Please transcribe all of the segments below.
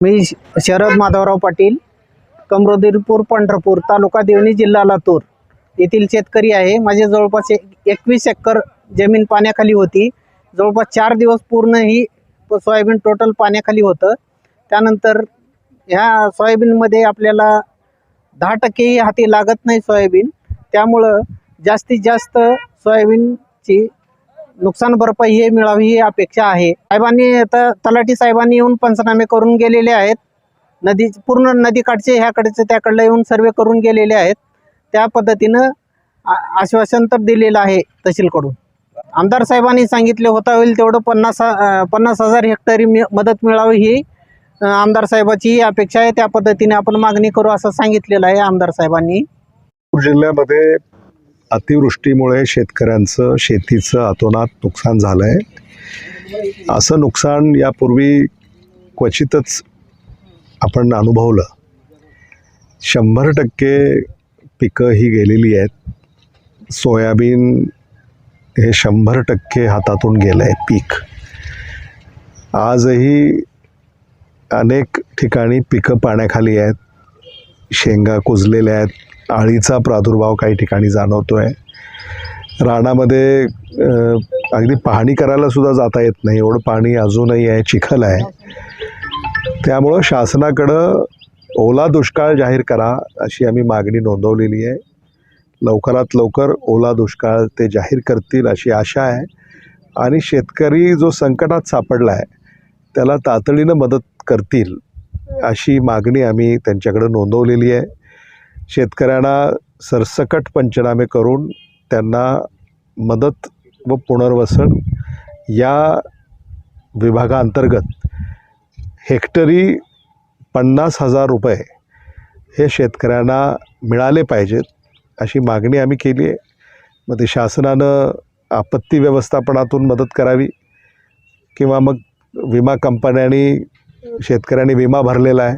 मी श- शरद माधवराव पाटील कमरोदीरपूर पंढरपूर तालुका देवणी जिल्हा लातूर. येथील शेतकरी आहे. माझे जवळपास एकवीस एकर जमीन पाण्याखाली होती. जवळपास चार दिवस पूर्ण ही सोयाबीन टोटल पाण्याखाली होतं. त्यानंतर ह्या सोयाबीनमध्ये आपल्याला दहा टक्केही हाती लागत नाही सोयाबीन. त्यामुळं जास्तीत जास्त सोयाबीनची नुकसान भरपाई हे मिळावी ही अपेक्षा आहे. साहेबांनी आता तलाठी साहेबांनी येऊन पंचनामे करून गेलेले आहेत. नदी पूर्ण नदीकाठचे ह्याकडचे त्याकडलं येऊन सर्वे करून गेलेले आहेत. त्या पद्धतीनं आश्वासन तर दिलेलं आहे तहसीलकडून. आमदार साहेबांनी सांगितले होता होईल तेवढं पन्नास पन्नास हजार हेक्टरी मि मदत मिळावी ही आमदार साहेबाची अपेक्षा आहे. त्या पद्धतीने आपण मागणी करू असं सांगितलेलं आहे आमदार साहेबांनी. जिल्ह्यामध्ये अतिवृष्टीमुळे शेतकऱ्यांचं शेतीचं अतोनात नुकसान झालं आहे असं नुकसान यापूर्वी क्वचितच आपण अनुभवलं. शंभर टक्के पिकं ही गेलेली आहेत. सोयाबीन हे शंभर टक्के हातातून गेलं आहे पीक. आजही अनेक ठिकाणी पिकं पाण्याखाली आहेत. शेंगा कुजलेल्या आहेत. आळीचा प्रादुर्भाव काही ठिकाणी जाणवतो आहे रानामध्ये अगदी पाहणी करायला सुद्धा जाता येत नाही. एवढं पाणी अजूनही आहे चिखल आहे. त्यामुळं शासनाकडं ओला दुष्काळ जाहीर करा अशी आम्ही मागणी नोंदवलेली आहे. लवकरात लवकर ओला दुष्काळ ते जाहीर करतील अशी आशा आहे. आणि शेतकरी जो संकटात सापडला आहे त्याला तातडीनं मदत करतील अशी मागणी आम्ही त्यांच्याकडं नोंदवलेली आहे. शेतकऱ्यांना सरसकट पंचनामे करून त्यांना मदत व पुनर्वसन या विभागाअंतर्गत हेक्टरी पन्नास हजार रुपये हे शेतकऱ्यांना मिळाले पाहिजेत अशी मागणी आम्ही केली आहे. मग ते शासनानं आपत्ती व्यवस्थापनातून मदत करावी किंवा मग विमा कंपन्यांनी शेतकऱ्यांनी विमा भरलेला आहे.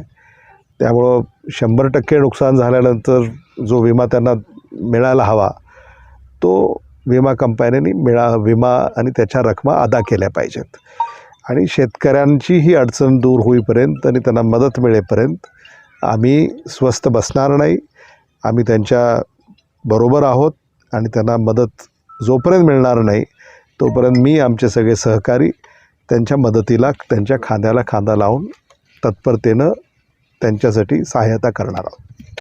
त्यामुळं शंभर टक्के नुकसान झाल्यानंतर जो विमा त्यांना मिळायला हवा तो विमा कंपन्यांनी मिळा विमा आणि त्याच्या रकमा अदा केल्या पाहिजेत. आणि शेतकऱ्यांची ही अडचण दूर होईपर्यंत आणि त्यांना मदत मिळेपर्यंत आम्ही स्वस्त बसणार नाही. आम्ही त्यांच्या बरोबर आहोत आणि त्यांना मदत जोपर्यंत मिळणार नाही तोपर्यंत मी आमचे सगळे सहकारी त्यांच्या मदतीला त्यांच्या खांद्याला खांदा लावून तत्परतेनं त्यांच्यासाठी सहाय्यता करणार आहोत.